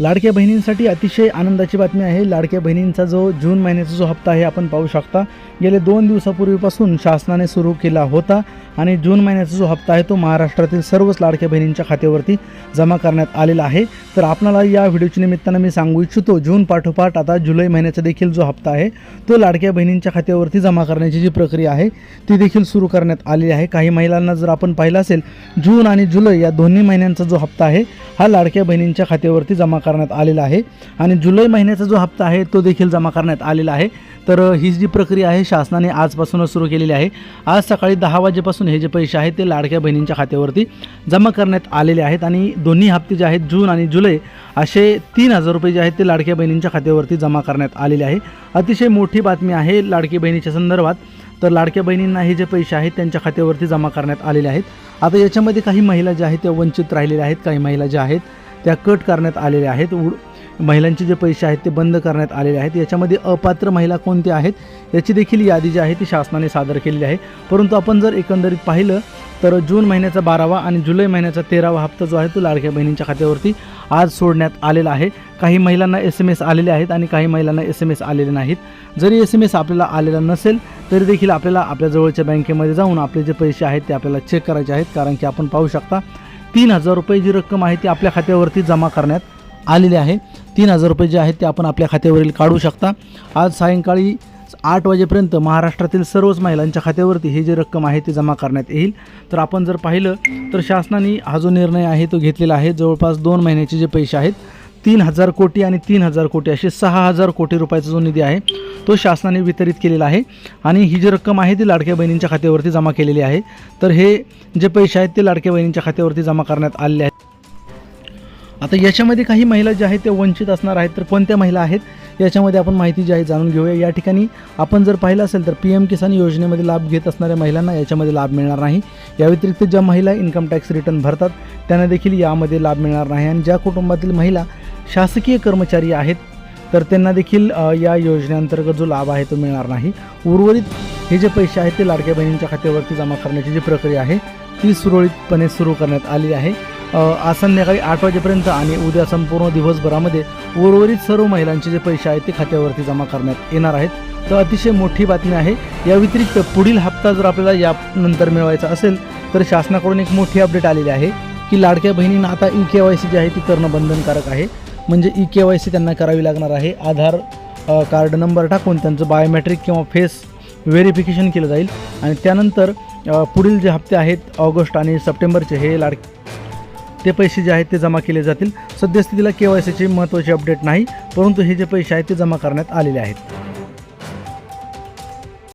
लाडक्या बहिणींसाठी अतिशय आनंदाची बातमी आहे. लाडक्या बहिणींचा जो जून महिन्याचा जो हप्ता आहे आपण पाहू शकता. गेले दोन दिवसापूर्वीपासून शासनाने सुरू केला होता आणि जून महिन्याचा जो हप्ता आहे तो महाराष्ट्रातील सर्वच लाडक्या बहिणींच्या खात्यावरती जमा करण्यात आलेला आहे. तर आपणाला या व्हिडिओच्या निमित्तानं मी सांगू इच्छितो जून पाठोपाठ आता जुलै महिन्याचा देखील जो हप्ता आहे तो लाडक्या बहिणींच्या खात्यावरती जमा करण्याची जी प्रक्रिया आहे ती देखील सुरू करण्यात आलेली आहे. काही महिलांना जर आपण पाहिलं असेल जून आणि जुलै या दोन्ही महिन्यांचा जो हप्ता आहे हा लाडक्या बहिणींच्या खात्यावरती जमा करण्यात आलेला आहे. आणि जुलै महिन्याचा जो हप्ता आहे तो देखील जमा करण्यात आलेला आहे. तर ही जी प्रक्रिया आहे शासनाने आजपासूनच सुरू केलेली आहे. आज सकाळी दहा वाजेपासून हे जे पैसे आहेत ते लाडक्या बहिणींच्या खात्यावरती जमा करण्यात आलेले आहेत. आणि दोन्ही हप्ते जे आहेत जून आणि जुलै असे तीन हजार रुपये जे आहेत ते लाडक्या बहिणींच्या खात्यावरती जमा करण्यात आलेले आहे. अतिशय मोठी बातमी आहे लाडकी बहिणीच्या संदर्भात. तर लाडक्या बहिणींना हे जे पैसे आहेत त्यांच्या खात्यावरती जमा करण्यात आलेले आहेत. आता याच्यामध्ये काही महिला ज्या आहेत त्या वंचित राहिलेल्या आहेत काही महिला ज्या आहेत त्या कट करण्यात आलेल्या आहेत. उड महिलांचे जे पैसे आहेत ते बंद करण्यात आलेले आहेत. याच्यामध्ये अपात्र महिला कोणत्या आहेत याची देखील यादी जी आहे ती शासनाने सादर केलेली आहे. परंतु आपण जर एकंदरीत पाहिलं तर जून महिन्याचा बारावा आणि जुलै महिन्याचा तेरावा हप्ता जो आहे तो लाडक्या बहिणींच्या खात्यावरती आज सोडण्यात आलेला आहे. काही महिलांना एस एम एस आलेले आहेत आणि काही महिलांना एस एम एस आलेले नाहीत. जरी एस एम एस आपल्याला आलेला नसेल तरी देखील आपल्याला आपल्या जवळच्या बँकेमध्ये जाऊन आपले जे पैसे आहेत ते आपल्याला चेक करायचे आहेत कारण की आपण पाहू शकता तीन हजार रुपये जी रक्कम आहे ती आपल्या खात्यावरती जमा करण्यात आलेली आहे. तीन हजार रुपये जे आहेत ते आपण आपल्या खात्यावरील काढू शकता. आज सायंकाळी आठ वाजेपर्यंत महाराष्ट्रातील सर्वच महिलांच्या खात्यावरती ही जी रक्कम आहे ती जमा करण्यात येईल. तर आपण जर पाहिलं तर शासनाने हा जो निर्णय आहे तो घेतलेला आहे. जवळपास दोन महिन्याचे जे पैसे आहेत तीन हजार कोटी आणि तीन हजार कोटी असे सहा हजार कोटी रुपयाचा जो निधी आहे तो शासनाने वितरित केलेला आहे. आणि ही जी रक्कम आहे ती लाडक्या बहिणींच्या खात्यावरती जमा केलेली आहे. तर हे जे पैसे आहेत ते लाडक्या बहिणींच्या खात्यावरती जमा करण्यात आलेले आहेत. आता याच्यामध्ये काही महिला ज्या आहेत त्या वंचित असणार आहेत. तर कोणत्या महिला आहेत याच्यामध्ये आपण माहिती जी आहे जाणून घेऊया. या ठिकाणी आपण जर पाहिलं असेल तर पी एम किसान योजनेमध्ये लाभ घेत असणाऱ्या महिलांना याच्यामध्ये लाभ मिळणार नाही. या व्यतिरिक्त ज्या महिला इन्कम टॅक्स रिटर्न भरतात त्यांना देखील यामध्ये लाभ मिळणार नाही. आणि ज्या कुटुंबातील महिला शासकीय कर्मचारी आहेत तर त्यांना देखील या योजनेअंतर्गत जो लाभ आहे तो मिळणार नाही. उर्वरित हे जे पैसे आहेत ते लाडक्या बहिणींच्या खात्यावरती जमा करण्याची जी प्रक्रिया आहे ती सुरळीतपणे सुरू करण्यात आली आहे. आज संध्याकाळी आठ वाजेपर्यंत आणि उद्या संपूर्ण दिवसभरामध्ये उर्वरित सर्व महिलांचे जे पैसे आहेत ते खात्यावरती जमा करण्यात येणार आहेत. तर अतिशय मोठी बातमी आहे. या व्यतिरिक्त पुढील हप्ता जर आपल्याला यानंतर मिळवायचा असेल तर शासनाकडून एक मोठी अपडेट आलेली आहे की लाडक्या बहिणींना आता ई के वाय सी जी आहे ती करणं बंधनकारक आहे. म्हणजे ई के वाय सी त्यांना करावी लागणार आहे. आधार कार्ड नंबर टाकून त्यांचं बायोमॅट्रिक किंवा फेस व्हेरिफिकेशन केलं जाईल. आणि त्यानंतर पुढील जे हप्ते आहेत ऑगस्ट आणि सप्टेंबरचे हे लाड ते पैसे जे आहेत ते जमा केले जातील. सद्यस्थितीला के वाय सीचे महत्त्वाचे अपडेट नाही परंतु हे जे पैसे आहेत ते जमा करण्यात आलेले आहेत.